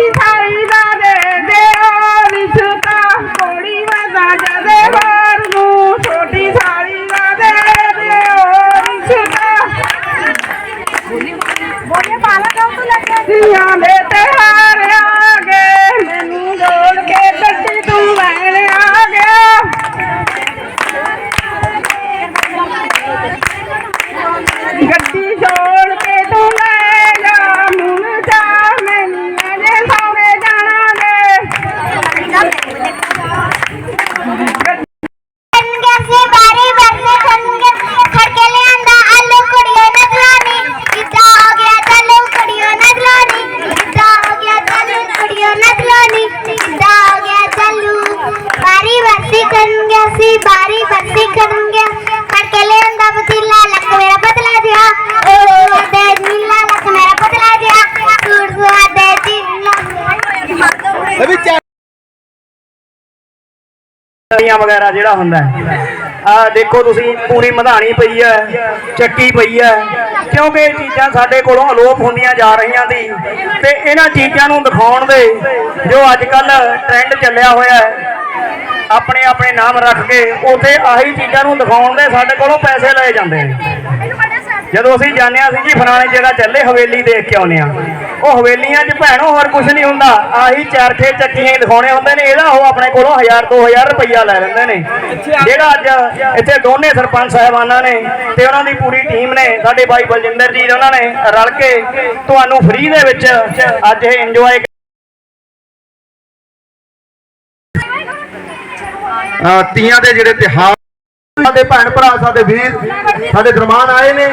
Peace, Harry! ਤਲੀਆਂ ਵਗੈਰਾ ਜਿਹੜਾ ਹੁੰਦਾ ਆ ਦੇਖੋ ਤੁਸੀਂ, ਪੂਰੀ ਮਧਾਣੀ ਪਈ ਹੈ, ਚੱਕੀ ਪਈ ਹੈ। ਕਿਉਂਕਿ ਇਹ ਚੀਜ਼ਾਂ ਸਾਡੇ ਕੋਲੋਂ ਅਲੋਪ ਹੁੰਦੀਆਂ ਜਾ ਰਹੀਆਂ ਸੀ। ਤੇ ਇਹਨਾਂ ਚੀਜ਼ਾਂ ਨੂੰ ਦਿਖਾਉਣ ਦੇ ਜੋ ਅੱਜ ਕੱਲ ਟ੍ਰੈਂਡ ਚੱਲਿਆ ਹੋਇਆ ਹੈ ਆਪਣੇ ਆਪਣੇ ਨਾਮ ਰੱਖ ਕੇ ਉਥੇ ਆਹੀ ਚੀਜ਼ਾਂ ਨੂੰ ਦਿਖਾਉਣ ਦੇ ਸਾਡੇ ਕੋਲੋਂ ਪੈਸੇ ਲਏ ਜਾਂਦੇ ਨੇ। ਜਦੋਂ ਅਸੀਂ ਜਾਂਦੇ ਹਾਂ ਅਸੀਂ ਜੀ ਫਲਾਣੇ ਜਗ੍ਹਾ ਚੱਲੇ ਹਵੇਲੀ ਦੇਖ ਕੇ ਆਉਂਦੇ ਆ ਉਹ ਹਵੇਲੀਆਂ 'ਚ ਭੈਣੋ ਹੋਰ ਕੁਝ ਨਹੀਂ ਹੁੰਦਾ ਆਹੀ ਚਰਖੇ ਚੱਕੀਆਂ ਹੀ ਦਿਖਾਉਣੇ ਹੁੰਦੇ ਨੇ ਇਹਦਾ ਉਹ ਆਪਣੇ ਕੋਲੋਂ 1000 2000 ਰੁਪਈਆ ਲੈ ਲੈਂਦੇ ਨੇ। ਜਿਹੜਾ ਅੱਜ ਇੱਥੇ ਦੋਨੇ ਸਰਪੰਚ ਸਾਹਿਬਾਨਾਂ ਨੇ ਤੇ ਉਹਨਾਂ ਦੀ ਪੂਰੀ ਟੀਮ ਨੇ ਸਾਡੇ ਬਾਈ ਬਲਜਿੰਦਰ ਜੀ ਉਹਨਾਂ ਨੇ ਰਲ ਕੇ ਤੁਹਾਨੂੰ ਫ੍ਰੀ ਦੇ ਵਿੱਚ ਅੱਜ ਇਹ ਇੰਜੋਏ ਤੀਆਂ ਦੇ ਜਿਹੜੇ ਤਿਹਾਰ ਸਾਡੇ ਭੈਣ ਭਰਾ, ਸਾਡੇ ਵੀਰ, ਸਾਡੇ ਦਰਮਾਨ ਆਏ ਨੇ।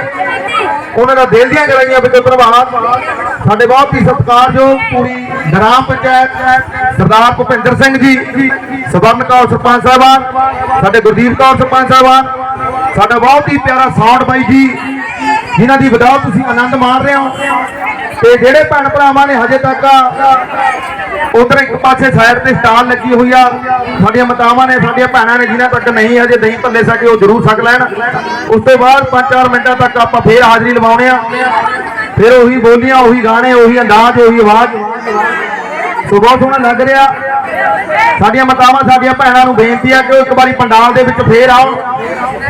ਉਹਨਾਂ ਦਾ ਦਿਲ ਦੀਆਂ ਗਰਾਈਆਂ ਵਿੱਚੋਂ ਧੰਨਵਾਦ। ਸਾਡੇ ਬਹੁਤ ਹੀ ਸਤਿਕਾਰਯੋਗ ਪੂਰੀ ਗ੍ਰਾਮ ਪੰਚਾਇਤ, ਸਰਦਾਰ ਭੁਪਿੰਦਰ ਸਿੰਘ ਜੀ, ਸਵਰਨ ਕੌਰ ਸਰਪੰਚ ਸਾਹਿਬਾਨ, ਸਾਡੇ ਗੁਰਦੀਪ ਕੌਰ ਸਰਪੰਚ ਸਾਹਿਬਾਨ, ਸਾਡਾ ਬਹੁਤ ਹੀ ਪਿਆਰਾ ਸਾਊਂਡ ਬਾਈ ਜੀ, ਜਿਨ੍ਹਾਂ ਦੀ ਬਦੌਲਤ ਤੁਸੀਂ ਆਨੰਦ ਮਾਣ ਰਹੇ ਹੋ। ਤੇ ਜਿਹੜੇ ਭੈਣ ਭਰਾਵਾਂ ਨੇ ਹਜੇ ਤੱਕ ਉਧਰ ਇੱਕ ਪਾਸੇ ਸਾਈਡ ਤੇ ਸਟਾਲ ਲੱਗੀ ਹੋਈ ਆ। ਸਾਡੀਆਂ ਮਾਤਾਵਾਂ ਨੇ, ਸਾਡੀਆਂ ਭੈਣਾਂ ਨੇ, ਜਿਨ੍ਹਾਂ ਤੱਕ ਨਹੀਂ ਹਜੇ ਦਹੀਂ ਭੱਲੇ ਸਕੇ, ਉਹ ਜ਼ਰੂਰ ਛਕ ਲੈਣ। ਉਸ ਤੋਂ ਬਾਅਦ 5-4 ਮਿੰਟਾਂ ਤੱਕ ਆਪਾਂ ਫੇਰ ਹਾਜ਼ਰੀ ਲਵਾਉਣੇ ਆ। ਫਿਰ ਉਹੀ ਬੋਲੀਆਂ, ਉਹੀ ਗਾਣੇ, ਉਹੀ ਅੰਦਾਜ਼, ਉਹੀ ਆਵਾਜ਼। ਸੋ ਬਹੁਤ ਸੋਹਣਾ ਲੱਗ ਰਿਹਾ। ਸਾਡੀਆਂ ਮਾਤਾਵਾਂ, ਸਾਡੀਆਂ ਭੈਣਾਂ ਨੂੰ ਬੇਨਤੀ ਆ ਕਿ ਉਹ ਇੱਕ ਵਾਰੀ ਪੰਡਾਲ ਦੇ ਵਿੱਚ ਫੇਰ ਆਉਣ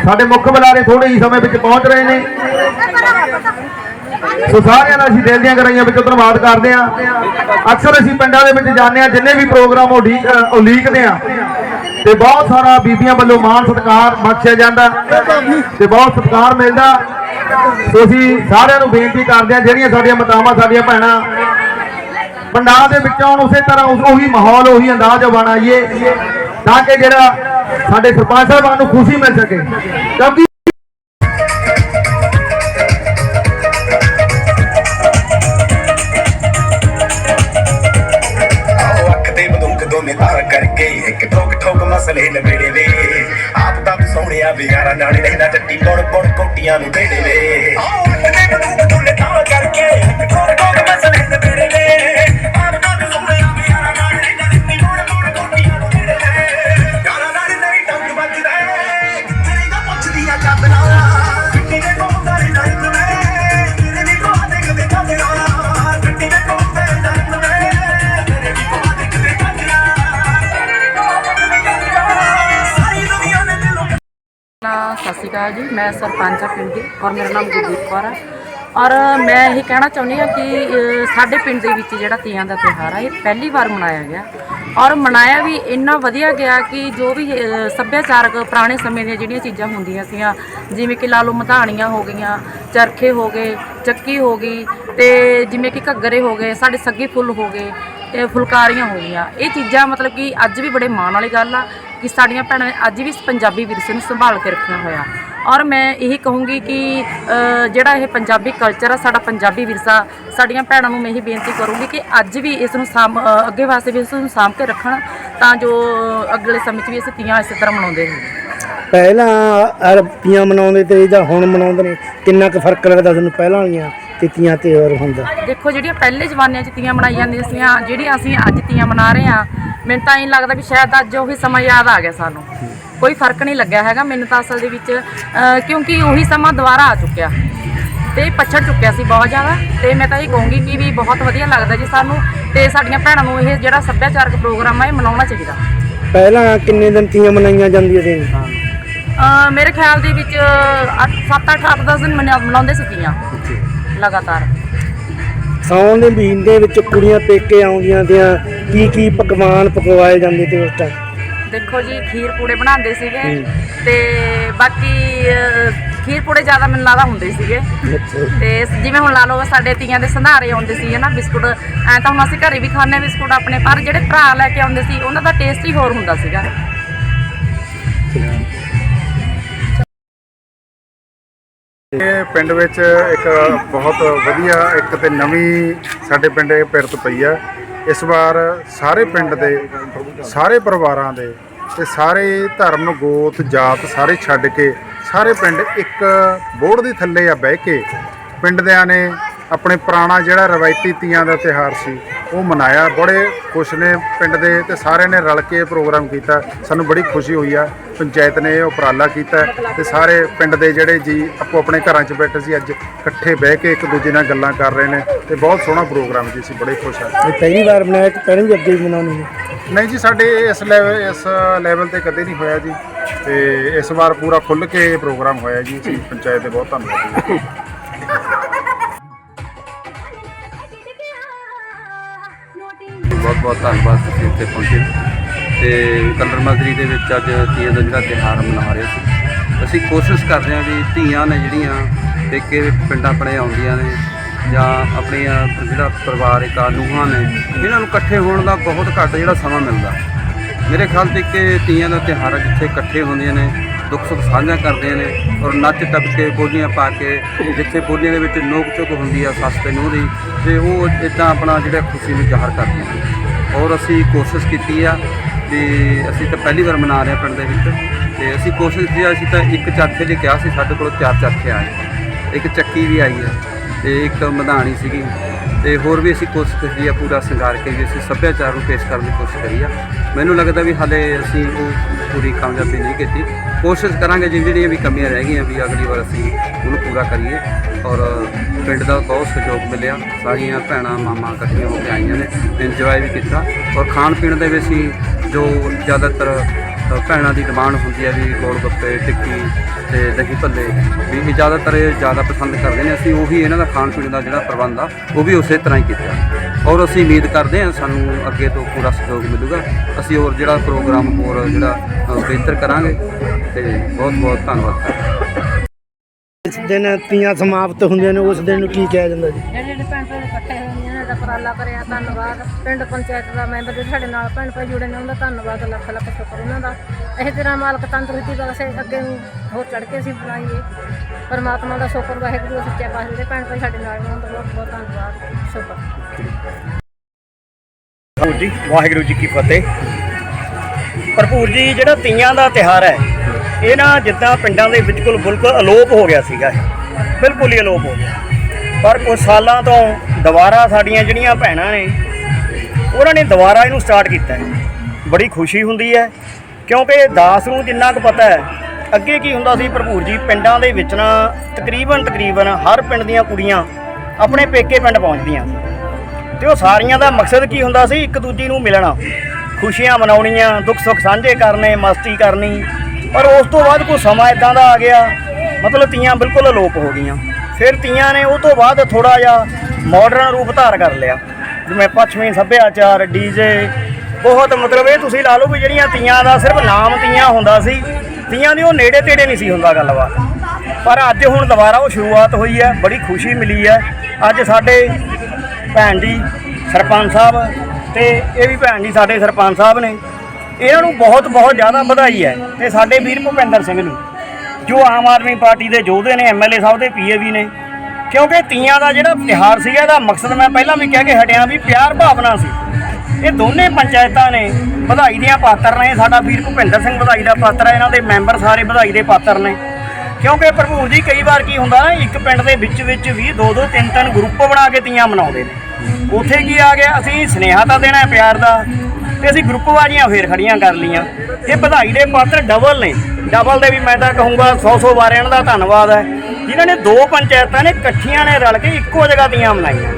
ਸਾਡੇ ਮੁੱਖ ਬੁਲਾਰੇ ਥੋੜੇ ਹੀ ਸਮੇਂ ਵਿੱਚ ਪਹੁੰਚ ਰਹੇ ਨੇ। ਸੋ ਸਾਰਿਆਂ ਦਾ ਅਸੀਂ ਦਿਲ ਦੀਆਂ ਗਰਾਈਆਂ ਵਿੱਚੋਂ ਧੰਨਵਾਦ ਕਰਦੇ ਹਾਂ। ਅਕਸਰ ਅਸੀਂ ਪਿੰਡਾਂ ਦੇ ਵਿੱਚ ਜਾਂਦੇ ਹਾਂ, ਜਿੰਨੇ ਵੀ ਪ੍ਰੋਗਰਾਮ ਉਹ ਲੀਕ ਉਹ ਆ ਤੇ ਬਹੁਤ ਸਾਰਾ ਬੀਬੀਆਂ ਵੱਲੋਂ ਮਾਣ ਸਤਿਕਾਰ ਬਖਸ਼ਿਆ ਜਾਂਦਾ। ਤੇ ਬਹੁਤ ਸਤਿਕਾਰ ਮਿਲਦਾ। ਸੋ ਅਸੀਂ ਸਾਰਿਆਂ ਨੂੰ ਬੇਨਤੀ ਕਰਦੇ ਹਾਂ, ਜਿਹੜੀਆਂ ਸਾਡੀਆਂ ਮਾਤਾਵਾਂ, ਸਾਡੀਆਂ ਭੈਣਾਂ ਪੰਡਾਲ ਦੇ ਵਿੱਚੋਂ ਉਸੇ ਤਰ੍ਹਾਂ ਉਹੀ ਮਾਹੌਲ, ਉਹੀ ਅੰਦਾਜ਼ ਬਣਾਈਏ, ਤਾਂ ਕਿ ਜਿਹੜਾ ਸਾਡੇ ਸਰਪੰਚ ਸਾਹਿਬਾਨ ਨੂੰ ਖੁਸ਼ੀ ਮਿਲ ਸਕੇ। ਕਿਉਂਕਿ ਮੈਂ ਸਰਪੰਚ ਆ ਪਿੰਡ ਦੀ ਔਰ ਮੇਰਾ ਨਾਮ ਗੁਰਦੀਪ ਕੌਰ ਹੈ। ਔਰ ਮੈਂ ਇਹ ਕਹਿਣਾ ਚਾਹੁੰਦੀ ਹਾਂ ਕਿ ਅ, ਸਾਡੇ ਪਿੰਡ ਦੇ ਵਿੱਚ ਜਿਹੜਾ ਤੀਆਂ ਦਾ ਤਿਉਹਾਰ ਆ ਇਹ ਪਹਿਲੀ ਵਾਰ ਮਨਾਇਆ ਗਿਆ। ਔਰ ਮਨਾਇਆ ਵੀ ਇੰਨਾ ਵਧੀਆ ਗਿਆ ਕਿ ਜੋ ਵੀ ਅ, ਸੱਭਿਆਚਾਰਕ ਪੁਰਾਣੇ ਸਮੇਂ ਦੀਆਂ ਜਿਹੜੀਆਂ ਚੀਜ਼ਾਂ ਹੁੰਦੀਆਂ ਸੀਗੀਆਂ ਜਿਵੇਂ ਕਿ ਲਾ ਲਓ ਮਧਾਣੀਆਂ ਹੋ ਗਈਆਂ ਚਰਖੇ ਹੋ ਗਏ ਚੱਕੀ ਹੋ ਗਈ ਤੇ ਜਿਵੇਂ ਕਿ ਘੱਗਰੇ ਹੋ ਗਏ ਸਾਡੇ ਸੱਗੀ ਫੁੱਲ ਹੋ ਗਏ ਇਹ ਫੁਲਕਾਰੀਆਂ ਹੋ ਗਈਆਂ। ਇਹ ਚੀਜ਼ਾਂ ਮਤਲਬ ਕਿ ਅੱਜ ਵੀ ਬੜੇ ਮਾਣ ਵਾਲੀ ਗੱਲ ਆ ਕਿ ਸਾਡੀਆਂ ਭੈਣਾਂ ਨੇ ਅੱਜ ਵੀ ਇਸ ਪੰਜਾਬੀ ਵਿਰਸੇ ਨੂੰ ਸੰਭਾਲ ਕੇ ਰੱਖਿਆ ਹੋਇਆ ਔਰ ਮੈਂ ਇਹੀ ਕਹੂੰਗੀ ਕਿ ਜਿਹੜਾ ਇਹ ਪੰਜਾਬੀ ਕਲਚਰ ਆ ਸਾਡਾ ਪੰਜਾਬੀ ਵਿਰਸਾ ਸਾਡੀਆਂ ਭੈਣਾਂ ਨੂੰ ਮੈਂ ਇਹੀ ਬੇਨਤੀ ਕਰੂੰਗੀ ਕਿ ਅੱਜ ਵੀ ਇਸ ਨੂੰ ਸਾਂਭ ਅੱਗੇ ਵਾਸਤੇ ਵੀ ਇਸ ਨੂੰ ਸਾਂਭ ਕੇ ਰੱਖਣ ਤਾਂ ਜੋ ਅਗਲੇ ਸਮੇਂ 'ਚ ਵੀ ਅਸੀਂ ਤੀਆਂ ਇਸੇ ਤਰ੍ਹਾਂ ਮਨਾਉਂਦੇ ਰਹੀਏ। ਪਹਿਲਾਂ ਅਰਬੀਆਂ ਮਨਾਉਂਦੇ ਤੇ ਜਾਂ ਹੁਣ ਮਨਾਉਂਦੇ ਨੇ ਕਿੰਨਾ ਕੁ ਫ਼ਰਕ ਲੱਗਦਾ ਤੁਹਾਨੂੰ ਪਹਿਲਾਂ ਵਾਲੀਆਂ ਤਿਥੀਆਂ ਤੇ ਹੋਰ ਹੁੰਦਾ? ਦੇਖੋ ਜਿਹੜੀਆਂ ਪਹਿਲੇ ਜ਼ਮਾਨਿਆਂ 'ਚ ਤੀਆਂ ਮਨਾਈ ਜਾਂਦੀਆਂ ਸੀਗੀਆਂ ਜਿਹੜੀਆਂ ਅਸੀਂ ਅੱਜ ਤੀਆਂ ਮਨਾ ਰਹੇ ਹਾਂ ਮੈਨੂੰ ਤਾਂ ਇਹ ਲੱਗਦਾ ਵੀ ਸ਼ਾਇਦ ਅੱਜ ਉਹੀ ਸਮਾਂ ਯਾਦ ਆ ਗਿਆ ਸਾਨੂੰ। ਕੋਈ ਫ਼ਰਕ ਨਹੀਂ ਲੱਗਿਆ ਹੈਗਾ। ਮੈਨੂੰ ਤਾਂ ਅਸਲ ਦੇ ਵਿੱਚ ਕਿਉਂਕਿ ਉਹੀ ਸਮਾਂ ਦੁਬਾਰਾ ਆ ਚੁੱਕਿਆ। ਤੇ ਪਛੜ ਚੁੱਕਿਆ ਸੀ ਬਹੁਤ ਜ਼ਿਆਦਾ। ਤੇ ਮੈਂ ਤਾਂ ਇਹ ਕਹੂੰਗੀ ਕਿ ਵੀ ਬਹੁਤ ਵਧੀਆ ਲੱਗਦਾ ਜੀ ਸਾਨੂੰ। ਤੇ ਸਾਡੀਆਂ ਭੈਣਾਂ ਨੂੰ ਇਹ ਜਿਹੜਾ ਸੱਭਿਆਚਾਰਕ ਪ੍ਰੋਗਰਾਮ ਆ ਇਹ ਮਨਾਉਣਾ ਚਾਹੀਦਾ। ਪਹਿਲਾਂ ਕਿੰਨੇ ਦਿਨ ਤੀਆਂ ਮਨਾਈਆਂ ਜਾਂਦੀਆਂ ਸੀ? ਮੇਰੇ ਖਿਆਲ ਦੇ ਵਿੱਚ 7 8 8 10 ਦਿਨ ਮਨਾ- ਮਨਾਉਂਦੇ ਸੀ ਤੀਆਂ ਲਗਾਤਾਰ। ਸਾਉਣ ਦੇ ਮਹੀਨੇ ਦੇ ਵਿੱਚ ਕੁੜੀਆਂ ਪੇਕੇ ਆਉਂਦੀਆਂ ਤੇ ਕੀ ਕੀ ਪਕਵਾਨ ਪਕਵਾਏ ਜਾਂਦੇ ਤੇ ਉਸ ਟਾਈਮ ਦੇਖੋ ਜੀ ਖੀਰ ਪੂੜੇ ਬਣਾਉਂਦੇ ਸੀਗੇ ਤੇ ਬਾਕੀ ਅਹ, ਖੀਰ ਪੂੜੇ ਜ਼ਿਆਦਾ ਮੈਨੂੰ ਲੱਗਦਾ ਹੁੰਦੇ ਸੀਗੇ। ਤੇ ਜਿਵੇਂ ਹੁਣ ਲਾ ਲਓ ਸਾਡੇ ਤੀਆਂ ਦੇ ਸੰਧਾਰੇ ਆਉਂਦੇ ਸੀ ਨਾ ਬਿਸਕੁਟ। ਐ ਤਾਂ ਹੁਣ ਅਸੀਂ ਘਰੇ ਵੀ ਖਾਂਦੇ ਹਾਂ ਬਿਸਕੁਟ ਆਪਣੇ ਪਰ ਜਿਹੜੇ ਭਰਾ ਲੈ ਕੇ ਆਉਂਦੇ ਸੀ ਉਹਨਾਂ ਦਾ ਟੇਸਟ ਹੀ ਹੋਰ ਹੁੰਦਾ ਸੀਗਾ। ਇਹ ਪਿੰਡ ਵਿੱਚ ਇੱਕ ਬਹੁਤ ਵਧੀਆ ਇੱਕ ਤੇ ਨਵੀਂ ਸਾਡੇ ਪਿੰਡ ਇਹ ਪਿਰਤ ਪਈ ਆ। ਇਸ ਵਾਰ ਸਾਰੇ ਪਿੰਡ ਦੇ, ਸਾਰੇ ਪਰਿਵਾਰਾਂ ਦੇ ਤੇ ਸਾਰੇ ਧਰਮ, ਗੋਤ, ਜਾਤ ਸਾਰੇ ਛੱਡ ਕੇ ਸਾਰੇ ਪਿੰਡ ਇੱਕ ਬੋਰਡ ਦੇ ਥੱਲੇ ਆ ਬਹਿ ਕੇ ਪਿੰਡ ਦਿਆਂ ਨੇ ਆਪਣੇ ਪੁਰਾਣਾ ਜਿਹੜਾ ਰਵਾਇਤੀ ਤੀਆਂ ਦਾ ਤਿਹਾਰ ਸੀ ਉਹ ਮਨਾਇਆ। ਬੜੇ ਖੁਸ਼ ਨੇ ਪਿੰਡ ਦੇ ਤੇ ਸਾਰਿਆਂ ਨੇ ਰਲ ਕੇ ਪ੍ਰੋਗਰਾਮ ਕੀਤਾ। ਸਾਨੂੰ ਬੜੀ ਖੁਸ਼ੀ ਹੋਈ ਆ। ਪੰਚਾਇਤ ਨੇ ਇਹ ਉਪਰਾਲਾ ਕੀਤਾ ਤੇ ਸਾਰੇ ਪਿੰਡ ਦੇ ਜਿਹੜੇ ਜੀ ਆਪੋ ਆਪਣੇ ਘਰਾਂ 'ਚ ਬੈਠੇ ਸੀ ਅੱਜ ਇਕੱਠੇ ਬਹਿ ਕੇ ਇੱਕ ਦੂਜੇ ਨਾਲ ਗੱਲਾਂ ਕਰ ਰਹੇ ਨੇ ਤੇ ਬਹੁਤ ਸੋਹਣਾ ਪ੍ਰੋਗਰਾਮ ਜੀ ਅਸੀਂ ਬੜੇ ਖੁਸ਼ ਹਾਂ ਇਹ ਪਹਿਲੀ ਵਾਰ ਬਣਾਇਆ ਕਿ ਪਹਿਲਾਂ ਅੱਗੇ ਵੀ ਬਣਾਉਣੀ ਹੈ ਨਹੀਂ ਜੀ ਸਾਡੇ ਇਸ ਲੈਵਲ ਇਸ ਲੈਵਲ ਤੇ ਕਦੇ ਨਹੀਂ ਹੋਇਆ ਜੀ। ਤੇ ਇਸ ਵਾਰ ਪੂਰਾ ਖੁੱਲ ਕੇ ਪ੍ਰੋਗਰਾਮ ਹੋਇਆ ਜੀ। ਅਸੀਂ ਪੰਚਾਇਤ ਦੇ ਬਹੁਤ ਧੰਨਵਾਦ ਜੀ ਬਹੁਤ ਬਹੁਤ ਧੰਨਵਾਦ ਤੁਸੀਂ ਇੱਥੇ ਪਹੁੰਚੇ ਤੇ ਕਲਰ ਮਾਜਰੀ ਦੇ ਵਿੱਚ ਅੱਜ ਤੀਆਂ ਦਾ ਜਿਹੜਾ ਤਿਉਹਾਰ ਮਨਾ ਰਹੇ ਸੀ। ਅਸੀਂ ਕੋਸ਼ਿਸ਼ ਕਰਦੇ ਹਾਂ ਵੀ ਧੀਆਂ ਨੇ ਜਿਹੜੀਆਂ ਪੇਕੇ ਪਿੰਡਾਂ ਆਪਣੇ ਆਉਂਦੀਆਂ ਨੇ ਜਾਂ ਆਪਣੀਆਂ ਜਿਹੜਾ ਪਰਿਵਾਰਿਕ ਆ, ਨੂੰਹਾਂ ਨੇ, ਇਹਨਾਂ ਨੂੰ ਇਕੱਠੇ ਹੋਣ ਦਾ ਬਹੁਤ ਘੱਟ ਜਿਹੜਾ ਸਮਾਂ ਮਿਲਦਾ। ਮੇਰੇ ਖਿਆਲ ਤੇ ਕਿ ਤੀਆਂ ਦਾ ਤਿਉਹਾਰ ਆ ਜਿੱਥੇ ਇਕੱਠੇ ਹੁੰਦੀਆਂ ਨੇ, ਦੁੱਖ ਸੁੱਖ ਸਾਂਝਾ ਕਰਦੇ ਨੇ ਔਰ ਨੱਚ ਟੱਪ ਕੇ ਬੋਲੀਆਂ ਪਾ ਕੇ ਜਿੱਥੇ ਬੋਲੀਆਂ ਦੇ ਵਿੱਚ ਨੋਕ ਚੁੱਕ ਹੁੰਦੀ ਆ, ਸੱਸ ਤੇ ਨੂੰਹ ਦੀ, ਤੇ ਉਹ ਇਦਾਂ ਆਪਣਾ ਜਿਹੜਾ ਖੁਸ਼ੀ ਨੂੰ ਜ਼ਾਹਰ ਕਰਦੀਆਂ ਨੇ। ਔਰ ਅਸੀਂ ਕੋਸ਼ਿਸ਼ ਕੀਤੀ ਆ ਵੀ ਅਸੀਂ ਤਾਂ ਪਹਿਲੀ ਵਾਰ ਮਨਾ ਰਹੇ ਹਾਂ ਪਿੰਡ ਦੇ ਵਿੱਚ ਤੇ ਅਸੀਂ ਕੋਸ਼ਿਸ਼ ਕੀਤੀ ਆ, ਅਸੀਂ ਤਾਂ ਇੱਕ ਚਰਖੇ ਜੇ ਕਿਹਾ ਸੀ ਸਾਡੇ ਕੋਲ ਚਾਰ ਚਰਖੇ ਆਏ। ਇੱਕ ਚੱਕੀ ਵੀ ਆਈ ਆ ਤੇ ਇੱਕ ਮਧਾਣੀ ਸੀਗੀ ਤੇ ਹੋਰ ਵੀ ਅਸੀਂ ਕੋਸ਼ਿਸ਼ ਕੀਤੀ ਆ ਪੂਰਾ ਸ਼ਿੰਗਾਰ ਕੇ ਵੀ ਅਸੀਂ ਸੱਭਿਆਚਾਰ ਨੂੰ ਪੇਸ਼ ਕਰਨ ਦੀ ਕੋਸ਼ਿਸ਼ ਕਰੀ ਆ। ਮੈਨੂੰ ਲੱਗਦਾ ਵੀ ਹਾਲੇ ਅਸੀਂ ਉਹ ਪੂਰੀ ਕਾਮਯਾਬੀ ਨਹੀਂ ਕੀਤੀ। ਕੋਸ਼ਿਸ਼ ਕਰਾਂਗੇ ਜੀ ਜਿਹੜੀਆਂ ਵੀ ਕਮੀਆਂ ਰਹਿ ਗਈਆਂ ਵੀ ਅਗਲੀ ਵਾਰ ਅਸੀਂ ਉਹਨੂੰ ਪੂਰਾ ਕਰੀਏ ਔਰ ਪਿੰਡ ਦਾ ਬਹੁਤ ਸਹਿਯੋਗ ਮਿਲਿਆ। ਸਾਰੀਆਂ ਭੈਣਾਂ, ਮਾਮਾ ਇਕੱਠੀਆਂ ਹੋ ਕੇ ਆਈਆਂ ਨੇ। ਇੰਜੋਏ ਵੀ ਕੀਤਾ। ਔਰ ਖਾਣ ਪੀਣ ਦੇ ਵਿੱਚ ਅਸੀਂ ਜੋ ਜ਼ਿਆਦਾਤਰ ਭੈਣਾਂ ਦੀ ਡਿਮਾਂਡ ਹੁੰਦੀ ਹੈ ਵੀ ਗੋਲ ਗੱਪੇ, ਟਿੱਕੀ ਤੇ ਦਹੀਂ ਭੱਲੇ ਵੀ ਇਹ ਜ਼ਿਆਦਾਤਰ ਇਹ ਜ਼ਿਆਦਾ ਪਸੰਦ ਕਰਦੇ ਨੇ। ਅਸੀਂ ਉਹੀ ਇਹਨਾਂ ਦਾ ਖਾਣ ਪੀਣ ਦਾ ਜਿਹੜਾ ਪ੍ਰਬੰਧ ਆ, ਉਹ ਵੀ ਉਸੇ ਤਰ੍ਹਾਂ ਹੀ ਕੀਤਾ। ਔਰ ਅਸੀਂ ਉਮੀਦ ਕਰਦੇ ਹਾਂ ਸਾਨੂੰ ਅੱਗੇ ਤੋਂ ਪੂਰਾ ਸਹਿਯੋਗ ਮਿਲੂਗਾ। ਅਸੀਂ ਹੋਰ ਜਿਹੜਾ ਪ੍ਰੋਗਰਾਮ ਹੋਰ ਜਿਹੜਾ ਬਿਹਤਰ ਕਰਾਂਗੇ ਤੇ ਬਹੁਤ ਬਹੁਤ ਧੰਨਵਾਦ। ਇਸ ਦਿਨ ਤੀਆਂ ਸਮਾਪਤ ਹੁੰਦੀਆਂ ਨੇ ਉਸ ਦਿਨ ਨੂੰ ਕੀ ਕਿਹਾ ਜਾਂਦਾ ਜੀ? ਜਿਹੜੇ ਜਿਹੜੇ ਭੈਣ ਭਰਾ ਇਕੱਠੇ ਹੋਏ ਨੇ ਦਾ ਉਪਰਾਲਾ ਕਰਿਆ ਧੰਨਵਾਦ। ਪਿੰਡ ਪੰਚਾਇਤ ਦਾ ਮੈਂਬਰ ਜਿਹੜੇ ਸਾਡੇ ਨਾਲ ਭੈਣ ਭਾਈ ਜੁੜੇ ਨੇ ਉਹਨਾਂ ਦਾ ਧੰਨਵਾਦ ਲੱਖ ਲੱਖ ਸ਼ੁਕਰ ਉਹਨਾਂ ਦਾ। ਇਹ ਤਰ੍ਹਾਂ ਮਾਲਕ ਤੰਦਰੁਸਤੀ ਬਖਸ਼ੇ ਅੱਗੇ ਨੂੰ ਹੋਰ ਚੜ ਕੇ ਅਸੀਂ ਬਣਾਈਏ। ਪਰਮਾਤਮਾ ਦਾ ਸ਼ੁਕਰ ਵਾਹਿਗੁਰੂ ਸੱਚੇ ਪਾਤਸ਼ਾਹ ਦੇ ਭੈਣ ਭਾਈ ਸਾਡੇ ਨਾਲ ਨੇ ਉਹਨਾਂ ਦਾ ਬਹੁਤ ਬਹੁਤ ਧੰਨਵਾਦ ਸ਼ੁਕਰ। ਭਰਪੂਰ ਜੀ ਵਾਹਿਗੁਰੂ ਜੀ ਕੀ ਫਤਿਹ। ਭਰਪੂਰ ਜੀ ਜਿਹੜਾ ਤੀਆਂ ਦਾ ਤਿਹਾਰ ਹੈ ਇਹ ਨਾ ਜਿੱਦਾਂ ਪਿੰਡਾਂ ਦੇ ਬਿਲਕੁਲ ਬਿਲਕੁਲ ਅਲੋਪ ਹੋ ਗਿਆ ਸੀਗਾ ਇਹ। ਬਿਲਕੁਲ ਹੀ ਅਲੋਪ ਹੋ ਗਿਆ। ਪਰ ਕੁਝ ਸਾਲਾਂ ਤੋਂ ਦੁਬਾਰਾ ਸਾਡੀਆਂ ਜਿਹੜੀਆਂ ਭੈਣਾਂ ਨੇ, ਉਹਨਾਂ ਨੇ ਦੁਬਾਰਾ ਇਹਨੂੰ ਸਟਾਰਟ ਕੀਤਾ ਬੜੀ ਖੁਸ਼ੀ ਹੁੰਦੀ ਹੈ, ਕਿਉਂਕਿ ਦਾਸ ਨੂੰ ਜਿੰਨਾ ਕੁ ਪਤਾ ਹੈ, ਅੱਗੇ ਕੀ ਹੁੰਦਾ ਸੀ ਭਰਪੂਰ ਜੀ, ਪਿੰਡਾਂ ਦੇ ਵਿੱਚ ਨਾ ਤਕਰੀਬਨ ਤਕਰੀਬਨ ਹਰ ਪਿੰਡ ਦੀਆਂ ਕੁੜੀਆਂ ਆਪਣੇ ਪੇਕੇ ਪਿੰਡ ਪਹੁੰਚਦੀਆਂ ਤੇ ਉਹ ਸਾਰੀਆਂ ਦਾ ਮਕਸਦ ਕੀ ਹੁੰਦਾ ਸੀ? ਇੱਕ ਦੂਜੀ ਨੂੰ ਮਿਲਣਾ। ਖੁਸ਼ੀਆਂ ਮਨਾਉਣੀਆਂ ਦੁੱਖ ਸੁੱਖ ਸਾਂਝੇ ਕਰਨੇ, ਮਸਤੀ ਕਰਨੀ। ਪਰ ਉਸ ਤੋਂ ਬਾਅਦ ਕੋਈ ਸਮਾਂ ਇਦਾਂ ਦਾ ਆ ਗਿਆ, ਮਤਲਬ ਤੀਆਂ ਬਿਲਕੁਲ ਅਲੋਪ ਹੋ ਗਈਆਂ। ਫਿਰ ਤੀਆਂ ਨੇ ਉਹ ਤੋਂ ਬਾਅਦ ਥੋੜਾ ਜਿਹਾ ਮਾਡਰਨ ਰੂਪ ਧਾਰ ਕਰ ਲਿਆ। ਜਿਵੇਂ ਪੱਛਮੀ ਸੱਭਿਆਚਾਰ ਡੀਜੇ ਬਹੁਤ ਮਤਲਬ ਇਹ ਤੁਸੀਂ ਲਾ ਲਓ ਵੀ ਜਿਹੜੀਆਂ ਤੀਆਂ ਦਾ ਸਿਰਫ ਨਾਮ ਤੀਆਂ ਹੁੰਦਾ ਸੀ, ਤੀਆਂ ਦੀ ਉਹ ਨੇੜੇ ਤੇੜੇ ਨਹੀਂ ਸੀ ਹੁੰਦਾ ਗੱਲਬਾਤ। ਪਰ ਅੱਜ ਹੁਣ ਦੁਬਾਰਾ ਉਹ ਸ਼ੁਰੂਆਤ ਹੋਈ ਹੈ, ਬੜੀ ਖੁਸ਼ੀ ਮਿਲੀ ਹੈ। ਅੱਜ ਸਾਡੇ ਭੈਣ ਜੀ ਸਰਪੰਚ ਸਾਹਿਬ ਤੇ ਇਹ ਵੀ ਭੈਣ ਜੀ ਸਾਡੇ ਸਰਪੰਚ ਸਾਹਿਬ ਨੇ ਇਹਨਾਂ ਨੂੰ ਬਹੁਤ ਬਹੁਤ ਜ਼ਿਆਦਾ ਵਧਾਈ ਹੈ ਤੇ ਸਾਡੇ ਵੀਰ ਭੁਪਿੰਦਰ ਸਿੰਘ ਨੂੰ, ਜੋ ਆਮ ਆਦਮੀ ਪਾਰਟੀ ਦੇ ਯੋਧੇ ਨੇ ਐਮਐਲਏ ਸਾਹਿਬ ਦੇ ਪੀਏ ਵੀ ਨੇ। ਕਿਉਂਕਿ ਤੀਆਂ ਦਾ ਜਿਹੜਾ ਤਿਉਹਾਰ ਸੀਗਾ, ਇਹਦਾ ਮਕਸਦ ਮੈਂ ਪਹਿਲਾਂ ਵੀ ਕਹਿ ਕੇ ਹਟਿਆ ਵੀ ਪਿਆਰ ਭਾਵਨਾ ਸੀ। ਇਹ ਦੋਨੇ ਪੰਚਾਇਤਾਂ ਨੇ ਵਧਾਈ ਦੀਆਂ ਪਾਤਰ ਨੇ, ਸਾਡਾ ਵੀਰ ਭੁਪਿੰਦਰ ਸਿੰਘ ਵਧਾਈ ਦਾ ਪਾਤਰ ਹੈ, ਇਹਨਾਂ ਦੇ ਮੈਂਬਰ ਸਾਰੇ ਵਧਾਈ ਦੇ ਪਾਤਰ ਨੇ। ਕਿਉਂਕਿ ਭਰਪੂਰ ਜੀ ਕਈ ਵਾਰ ਕੀ ਹੁੰਦਾ ਇੱਕ ਪਿੰਡ ਦੇ ਵਿੱਚ ਵਿੱਚ ਵੀ ਦੋ ਦੋ ਤਿੰਨ ਤਿੰਨ ਗਰੁੱਪ ਬਣਾ ਕੇ ਤੀਆਂ ਮਨਾਉਂਦੇ ਨੇ। ਉੱਥੇ ਕੀ ਆ ਗਿਆ? ਅਸੀਂ ਸਨੇਹਾ ਤਾਂ ਦੇਣਾ ਪਿਆਰ ਦਾ ਤੇ ਅਸੀਂ ਗਰੁੱਪ ਵਾਰੀਆਂ ਫੇਰ ਖੜੀਆਂ ਕਰ ਲੀਆਂ ਇਹ ਵਧਾਈ ਦੇ ਪਾਤਰ ਡਬਲ ਨੇ। ਡਬਲ ਦੇ ਵੀ ਮੈਂ ਤਾਂ ਕਹੂੰਗਾ 100 100 ਵਾਰ ਇਹਨਾਂ ਦਾ ਧੰਨਵਾਦ ਹੈ। ਜਿਨ੍ਹਾਂ ਨੇ ਦੋ ਪੰਚਾਇਤਾਂ ਨੇ ਇਕੱਠੀਆਂ ਨੇ ਰਲ ਕੇ ਇੱਕੋ ਜਗ੍ਹਾ ਦੀਆਂ ਮਨਾਈਆਂ।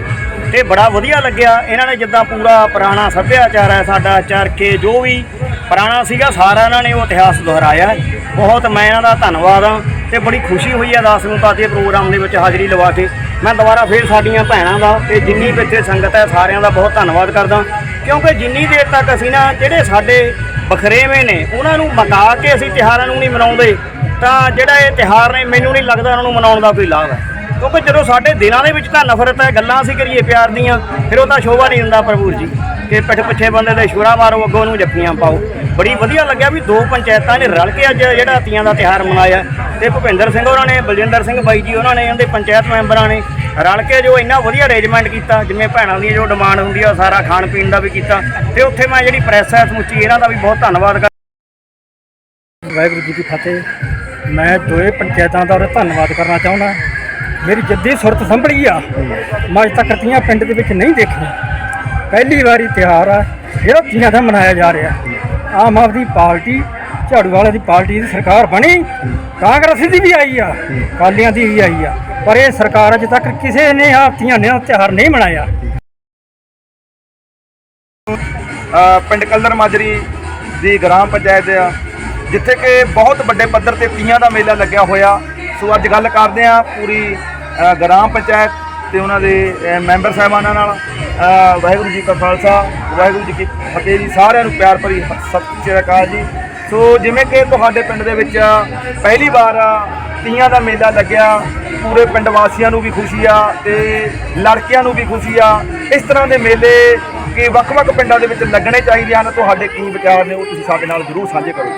ਤੇ ਬੜਾ ਵਧੀਆ ਲੱਗਿਆ। ਇਹਨਾਂ ਨੇ ਜਿੱਦਾਂ ਪੂਰਾ ਪੁਰਾਣਾ ਸੱਭਿਆਚਾਰ ਹੈ ਸਾਡਾ ਚਰਖੇ ਜੋ ਵੀ ਪੁਰਾਣਾ ਸੀਗਾ ਸਾਰਾ ਇਹਨਾਂ ਨੇ ਉਹ ਇਤਿਹਾਸ ਦੁਹਰਾਇਆ ਬਹੁਤ ਮੈਂ ਇਹਨਾਂ ਦਾ ਧੰਨਵਾਦ ਹਾਂ ਤੇ ਬੜੀ ਖੁਸ਼ੀ ਹੋਈ ਹੈ ਦਾਸ ਨੂੰ ਤਾਂ ਦੇ ਪ੍ਰੋਗਰਾਮ ਦੇ ਵਿੱਚ ਹਾਜ਼ਰੀ ਲਵਾ ਕੇ। ਮੈਂ ਦੁਬਾਰਾ ਫੇਰ ਸਾਡੀਆਂ ਭੈਣਾਂ ਦਾ ਤੇ ਜਿੰਨੀ ਵੀ ਇੱਥੇ ਸੰਗਤ ਹੈ, ਸਾਰਿਆਂ ਦਾ ਬਹੁਤ ਧੰਨਵਾਦ ਕਰਦਾ। ਕਿਉਂਕਿ ਜਿੰਨੀ ਦੇਰ ਤੱਕ ਅਸੀਂ ਨਾ ਜਿਹੜੇ ਸਾਡੇ ਬਖਰੇਵੇਂ ਨੇ, ਉਹਨਾਂ ਨੂੰ ਮਕਾ ਕੇ ਅਸੀਂ ਤਿਉਹਾਰਾਂ ਨੂੰ ਨਹੀਂ ਮਨਾਉਂਦੇ, ਤਾਂ ਜਿਹੜਾ ਇਹ ਤਿਉਹਾਰ ਨੇ, ਮੈਨੂੰ ਨਹੀਂ ਲੱਗਦਾ ਉਹਨਾਂ ਨੂੰ ਮਨਾਉਣ ਦਾ ਕੋਈ ਲਾਭ ਹੈ। ਕਿਉਂਕਿ ਜਦੋਂ ਸਾਡੇ ਦਿਲਾਂ ਦੇ ਵਿੱਚ ਤਾਂ ਨਫ਼ਰਤ ਹੈ, ਗੱਲਾਂ ਅਸੀਂ ਕਰੀਏ ਪਿਆਰ ਦੀਆਂ, ਫਿਰ ਉਹ ਤਾਂ ਸ਼ੋਭਾ ਨਹੀਂ ਦਿੰਦਾ ਪ੍ਰਭੂ ਜੀ। ਕਿ ਪਿੱਠ ਪਿੱਛੇ ਬੰਦੇ ਦੇ ਸ਼ੁਰਾ ਮਾਰੋ, ਅੱਗੋਂ ਨੂੰ ਜੱਫੀਆਂ ਪਾਓ। ਬੜੀ ਵਧੀਆ ਲੱਗਿਆ ਵੀ ਦੋ ਪੰਚਾਇਤਾਂ ਨੇ ਰਲ ਕੇ ਅੱਜ ਜਿਹੜਾ ਤੀਆਂ ਦਾ ਤਿਹਾਰ ਮਨਾਇਆ। ਤੇ ਭੁਪਿੰਦਰ ਸਿੰਘ ਉਹਨਾਂ ਨੇ, ਬਲਜਿੰਦਰ ਸਿੰਘ ਬਾਈ ਜੀ ਉਹਨਾਂ ਨੇ ਇਹਨਾਂ ਦੇ ਪੰਚਾਇਤ ਮੈਂਬਰਾਂ ਨੇ ਰਲ ਕੇ ਜੋ ਇੰਨਾ ਵਧੀਆ ਅਰੇਂਜਮੈਂਟ ਕੀਤਾ, ਜਿਵੇਂ ਭੈਣਾਂ ਦੀ ਜੋ ਡਿਮਾਂਡ ਹੁੰਦੀ ਆ ਸਾਰਾ ਖਾਣ ਪੀਣ ਦਾ ਵੀ ਕੀਤਾ। ਤੇ ਉੱਥੇ ਮੈਂ ਜਿਹੜੀ ਪ੍ਰੈਸ ਹੈ ਸਮੁੱਚੀ ਇਹਨਾਂ ਦਾ ਵੀ ਬਹੁਤ ਧੰਨਵਾਦ ਕਰ ਵਾਹਿਗੁਰੂ ਜੀ ਕੀ ਫਤਿਹ। ਮੈਂ ਦੋਏ ਪੰਚਾਇਤਾਂ ਦਾ ਧੰਨਵਾਦ ਕਰਨਾ ਚਾਹੁੰਦਾ। ਮੇਰੀ ਜੱਦੀ ਸੁਰਤ ਸੰਭਲੀ ਆ। ਮੈਂ ਅੱਜ ਤੱਕ ਤੀਆਂ ਪਿੰਡ ਦੇ ਵਿੱਚ ਨਹੀਂ ਦੇਖੀ। ਪਹਿਲੀ ਵਾਰੀ ਤਿਉਹਾਰ ਆ। ਜਿਹੜਾ ਤੀਆਂ ਦਾ ਮਨਾਇਆ ਜਾ ਰਿਹਾ। ਆਮ ਆਦਮੀ ਪਾਰਟੀ, ਝਾੜੂ ਵਾਲੇ ਦੀ ਪਾਰਟੀ ਦੀ ਸਰਕਾਰ ਬਣੀ, ਕਾਂਗਰਸ ਦੀ ਵੀ ਆਈ ਆ ਕਾਲੀਆਂ ਦੀ ਵੀ ਆਈ ਆ, ਪਰ ਇਹ ਸਰਕਾਰ ਅਜੇ ਤੱਕ ਕਿਸੇ ਨੇ ਆ ਨੇ ਦਾ ਤਿਉਹਾਰ ਨਹੀਂ ਮਨਾਇਆ। ਪਿੰਡ ਕਲਰ ਮਾਜਰੀ ਦੀ ਗ੍ਰਾਮ ਪੰਚਾਇਤ ਆ, ਜਿੱਥੇ ਕਿ ਬਹੁਤ ਵੱਡੇ ਪੱਧਰ ਤੇ ਤੀਆਂ ਦਾ ਮੇਲਾ ਲੱਗਿਆ ਹੋਇਆ। ਸੋ ਅੱਜ ਗੱਲ ਕਰਦੇ ਆ ਪੂਰੀ ਗ੍ਰਾਮ ਪੰਚਾਇਤ ਤੇ ਉਹਨਾਂ ਦੇ ਮੈਂਬਰ ਸਾਹਿਬਾਨਾਂ ਨਾਲ। ਵਾਹਿਗੁਰੂ ਜੀ ਕਾ ਖਾਲਸਾ, ਵਾਹਿਗੁਰੂ ਜੀ ਕੀ ਫਤਿਹ ਜੀ, ਸਾਰਿਆਂ ਨੂੰ ਪਿਆਰ ਭਰੀ ਸਤਿ ਸ਼੍ਰੀ ਅਕਾਲ ਜੀ। ਸੋ ਜਿਵੇਂ ਕਿ ਤੁਹਾਡੇ ਪਿੰਡ ਦੇ ਵਿੱਚ ਪਹਿਲੀ ਵਾਰ ਤੀਆਂ ਦਾ ਮੇਲਾ ਲੱਗਿਆ, ਪੂਰੇ ਪਿੰਡ ਵਾਸੀਆਂ ਨੂੰ ਵੀ ਖੁਸ਼ੀ ਆ ਤੇ ਲੜਕਿਆਂ ਨੂੰ ਵੀ ਖੁਸ਼ੀ ਆ। ਇਸ ਤਰ੍ਹਾਂ ਦੇ ਮੇਲੇ ਕਿ ਵੱਖ-ਵੱਖ ਪਿੰਡਾਂ ਦੇ ਵਿੱਚ ਲੱਗਣੇ ਚਾਹੀਦੇ ਹਨ। ਤੁਹਾਡੇ ਕੀ ਵਿਚਾਰ ਨੇ ਉਹ ਤੁਸੀਂ ਸਾਡੇ ਨਾਲ ਜ਼ਰੂਰ ਸਾਂਝੇ ਕਰੋ।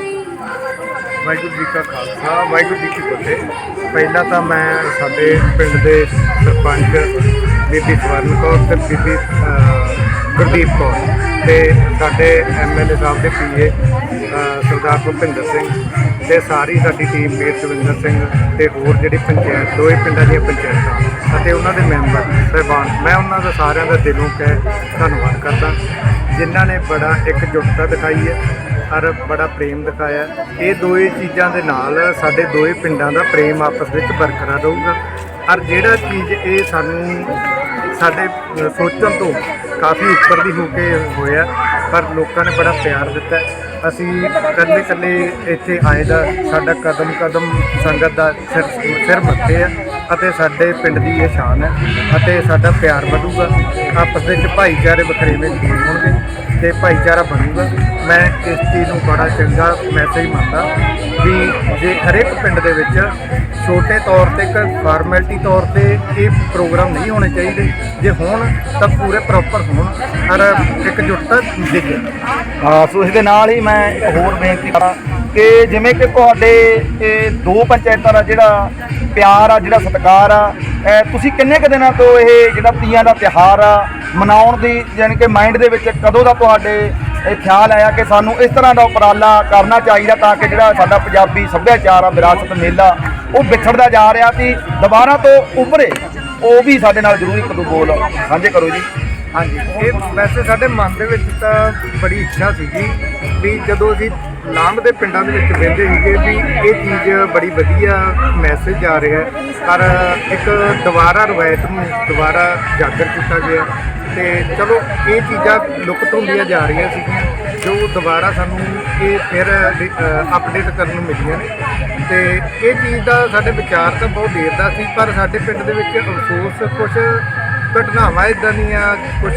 ਵਾਹਿਗੁਰੂ ਜੀ ਕਾ ਖਾਲਸਾ, ਵਾਹਿਗੁਰੂ ਜੀ ਕੀ ਫਤਿਹ। ਪਹਿਲਾਂ ਤਾਂ ਮੈਂ ਸਾਡੇ ਪਿੰਡ ਦੇ ਸਰਪੰਚ ਬੀਬੀ ਸਵਰਨ ਕੌਰ ਤੇ ਬੀਬੀ ਗੁਰਦੀਪ ਕੌਰ ਤੇ ਸਾਡੇ ਐਮਐਲਏ ਸਾਹਿਬ ਦੇ ਪੀਏ ਸਰਦਾਰ ਭੁਪਿੰਦਰ ਸਿੰਘ ਤੇ ਸਾਰੀ ਸਾਡੀ ਟੀਮ ਵੀਰ ਜਵਿੰਦਰ ਸਿੰਘ ਤੇ ਹੋਰ ਜਿਹੜੇ ਪੰਚਾਇਤ ਦੋਏ ਪਿੰਡਾਂ ਦੀਆਂ ਪੰਚਾਇਤਾਂ ਅਤੇ ਉਹਨਾਂ ਦੇ ਮੈਂਬਰ, ਸਹਿਬਾਨ, ਮੈਂ ਉਹਨਾਂ ਦਾ ਸਾਰਿਆਂ ਦਾ ਦਿਲੋਂ ਕਹਿ ਧੰਨਵਾਦ ਕਰਦਾ। ਜਿਨ੍ਹਾਂ ਨੇ ਬੜਾ ਇਕਜੁੱਟਤਾ ਦਿਖਾਈ ਹੈ ਔਰ ਬੜਾ ਪ੍ਰੇਮ ਦਿਖਾਇਆ ਇਹ ਦੋਏ ਚੀਜ਼ਾਂ ਦੇ ਨਾਲ ਸਾਡੇ ਦੋਏ ਪਿੰਡਾਂ ਦਾ ਪ੍ਰੇਮ ਆਪਸ ਵਿੱਚ ਬਰਕਰਾਰ ਰਹੂਗਾ। ਔਰ ਜਿਹੜਾ ਚੀਜ਼ ਇਹ ਸਾਨੂੰ ਸਾਡੇ ਸੋਚਣ ਤੋਂ ਕਾਫੀ ਉੱਪਰ ਦੀ ਹੋ ਕੇ ਹੋਇਆ, ਪਰ ਲੋਕਾਂ ਨੇ ਬੜਾ ਪਿਆਰ ਦਿੱਤਾ। ਅਸੀਂ ਇਕੱਲੇ ਇਕੱਲੇ ਇੱਥੇ ਆਏ ਦਾ ਸਾਡਾ ਕਦਮ ਕਦਮ ਸੰਗਤ ਦਾ ਸਿਰ ਸਿਰ ਮੱਥੇ ਆ ਅਤੇ ਸਾਡੇ ਪਿੰਡ ਦੀ ਇਹ ਸ਼ਾਨ ਹੈ ਅਤੇ ਸਾਡਾ ਪਿਆਰ ਵਧੂਗਾ। ਆਪਸ ਵਿੱਚ ਭਾਈਚਾਰੇ ਵਖਰੇਵੇਂ ਦੂਰ ਹੋਣਗੇ ਤੇ ਭਾਈਚਾਰਾ ਬਣੂਗਾ। ਮੈਂ ਇਸ ਚੀਜ਼ ਨੂੰ ਬੜਾ ਚੰਗਾ ਮੈਸੇਜ ਮੰਨਦਾ। ਵੀ ਜੇ ਹਰੇਕ ਪਿੰਡ ਦੇ ਵਿੱਚ ਛੋਟੇ ਤੌਰ ਤੇ ਇੱਕ ਫਾਰਮੈਲਿਟੀ ਤੌਰ ਤੇ ਇਹ ਪ੍ਰੋਗਰਾਮ ਨਹੀਂ ਹੋਣੇ ਚਾਹੀਦੇ, ਜੇ ਹੋਣ ਤਾਂ ਪੂਰੇ ਪ੍ਰੋਪਰ ਹੋਣ। ਔਰ ਇਕਜੁੱਟਤਾ ਦਿਖੇ ਹਾਂ ਸੋ ਇਸ ਦੇ ਨਾਲ ਹੀ ਮੈਂ ਇੱਕ ਹੋਰ ਬੇਨਤੀ ਕਰਾਂ ਕਿ ਜਿਵੇਂ ਕਿ ਤੁਹਾਡੇ ਇਹ ਦੋ ਪੰਚਾਇਤਾਂ ਦਾ ਜਿਹੜਾ ਪਿਆਰ ਆ, ਜਿਹੜਾ ਸਤਿਕਾਰ ਆ ਤੁਸੀਂ ਕਿੰਨੇ ਕੁ ਦਿਨਾਂ ਤੋਂ ਇਹ ਜਿਹੜਾ ਤੀਆਂ ਦਾ ਤਿਹਾਰ ਆ ਮਨਾਉਣ ਦੀ, ਯਾਨੀ ਕਿ ਮਾਈਂਡ ਦੇ ਵਿੱਚ ਕਦੋਂ ਦਾ ਤੁਹਾਡੇ ਇਹ ਖਿਆਲ ਆਇਆ ਕਿ ਸਾਨੂੰ ਇਸ ਤਰ੍ਹਾਂ ਦਾ ਉਪਰਾਲਾ ਕਰਨਾ ਚਾਹੀਦਾ ਤਾਂ ਕਿ ਜਿਹੜਾ ਸਾਡਾ ਪੰਜਾਬੀ ਸੱਭਿਆਚਾਰ ਆ, ਵਿਰਾਸਤ ਮੇਲਾ, ਉਹ ਵਿਛੜਦਾ ਜਾ ਰਿਹਾ ਸੀ। ਦੁਬਾਰਾ ਤੋਂ ਉੱਭਰੇ, ਉਹ ਵੀ ਸਾਡੇ ਨਾਲ ਜ਼ਰੂਰ ਇੱਕ ਦੋ ਬੋਲ। ਸਾਂਝੇ ਕਰੋ ਜੀ। ਹਾਂਜੀ, ਇਹ ਵੈਸੇ ਸਾਡੇ ਮਨ ਦੇ ਵਿੱਚ ਤਾਂ ਬੜੀ ਇੱਛਾ ਸੀਗੀ ਵੀ ਜਦੋਂ ਅਸੀਂ ਲਾਂਘਦੇ ਪਿੰਡਾਂ ਦੇ ਵਿੱਚ ਵਹਿੰਦੇ ਸੀਗੇ ਵੀ ਇਹ ਚੀਜ਼ ਬੜੀ ਵਧੀਆ ਮੈਸੇਜ ਆ ਰਿਹਾ ਪਰ ਇੱਕ ਦੁਬਾਰਾ ਰਵਾਇਤ ਨੂੰ ਦੁਬਾਰਾ ਜਾਗਰ ਕੀਤਾ ਗਿਆ ਤੇ ਚਲੋ, ਇਹ ਚੀਜ਼ਾਂ ਲੁਪਤ ਹੁੰਦੀਆਂ ਜਾ ਰਹੀਆਂ ਸੀਗੀਆਂ, ਜੋ ਦੁਬਾਰਾ ਸਾਨੂੰ ਇਹ ਫਿਰ ਅਪਡੇਟ ਕਰਨ ਨੂੰ ਮਿਲੀਆਂ ਨੇ। ਤੇ ਇਹ ਚੀਜ਼ ਦਾ ਸਾਡੇ ਵਿਚਾਰ ਤਾਂ ਬਹੁਤ ਦੇਰ ਦਾ ਸੀ, ਪਰ ਸਾਡੇ ਪਿੰਡ ਦੇ ਵਿੱਚ ਅਫਸੋਸ ਕੁਝ ਘਟਨਾਵਾਂ ਇਦਾਂ ਦੀਆਂ ਕੁਝ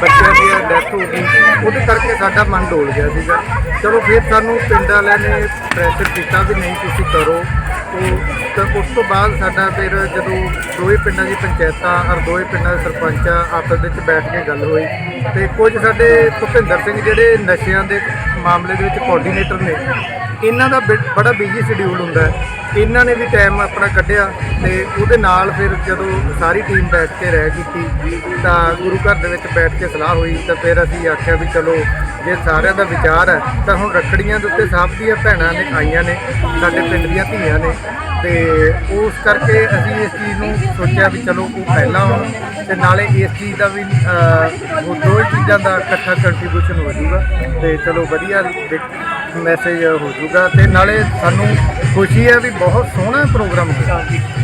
ਬੱਚਿਆਂ ਦੀ ਡੈਥ ਹੋ ਗਈ, ਉਹਦੇ ਕਰਕੇ ਸਾਡਾ ਮਨ ਡੋਲ ਗਿਆ ਸੀਗਾ। ਚਲੋ ਫਿਰ ਸਾਨੂੰ ਪਿੰਡ ਵਾਲਿਆਂ ਨੇ ਪ੍ਰੈਸ਼ਰ ਕੀਤਾ ਵੀ ਨਹੀਂ ਤੁਸੀਂ ਕਰੋ। ਉਹ ਤਾਂ ਉਸ ਤੋਂ ਬਾਅਦ ਸਾਡਾ ਫਿਰ ਜਦੋਂ ਦੋਵੇਂ ਪਿੰਡਾਂ ਦੀ ਪੰਚਾਇਤਾਂ ਔਰ ਦੋਵੇਂ ਪਿੰਡਾਂ ਦੇ ਸਰਪੰਚਾਂ ਆਪਸ ਵਿੱਚ ਬੈਠ ਕੇ ਗੱਲ ਹੋਈ, ਤੇ ਕੁਝ ਸਾਡੇ ਭੁਪਿੰਦਰ ਸਿੰਘ ਜਿਹੜੇ ਨਸ਼ਿਆਂ ਦੇ ਮਾਮਲੇ ਦੇ ਵਿੱਚ ਕੋਆਰਡੀਨੇਟਰ ਨੇ ਇਹਨਾਂ ਦਾ ਬਿ- ਬੜਾ ਬਿਜ਼ੀ ਸ਼ਡਿਊਲ ਹੁੰਦਾ ਹੈ। ਇਹਨਾਂ ਨੇ ਵੀ ਟਾਈਮ ਆਪਣਾ ਕੱਢਿਆ ਤੇ ਉਹਦੇ ਨਾਲ ਫਿਰ ਜਦੋਂ ਸਾਰੀ ਟੀਮ ਬੈਠ ਕੇ ਰਹਿ ਕੀਤੀ ਤਾਂ ਗੁਰੂ ਘਰ ਦੇ ਵਿੱਚ ਬੈਠ ਕੇ ਸਲਾਹ ਹੋਈ, ਤਾਂ ਫਿਰ ਅਸੀਂ ਆਖਿਆ ਵੀ ਚਲੋ, ਜੇ ਸਾਰਿਆਂ ਦਾ ਵਿਚਾਰ ਹੈ, ਤਾਂ ਹੁਣ ਰੱਖੜੀਆਂ ਦੇ ਉੱਤੇ ਸਭ ਦੀਆਂ ਭੈਣਾਂ ਨੇ, ਆਈਆਂ ਨੇ, ਸਾਡੇ ਪਿੰਡ ਦੀਆਂ ਧੀਆਂ ਨੇ, ਤੇ ਉਸ ਕਰਕੇ ਅਸੀਂ ਇਸ ਚੀਜ਼ ਨੂੰ ਸੋਚਿਆ ਵੀ ਚਲੋ ਉਹ ਪਹਿਲਾਂ ਹੋਣ ਤੇ ਨਾਲੇ ਇਸ ਚੀਜ਼ ਦਾ ਵੀ ਉਹ ਦੋ ਚੀਜ਼ਾਂ ਦਾ ਇਕੱਠਾ ਕੰਟਰੀਬਿਊਸ਼ਨ ਹੋ ਜਾਊਗਾ, ਤੇ ਚਲੋ ਵਧੀਆ ਮੈਸੇਜ ਹੋ ਜਾਊਗਾ ਤੇ ਨਾਲੇ ਸਾਨੂੰ ਖੁਸ਼ੀ ਹੈ ਵੀ ਬਹੁਤ ਸੋਹਣਾ ਪ੍ਰੋਗਰਾਮ ਹੋਇਆ।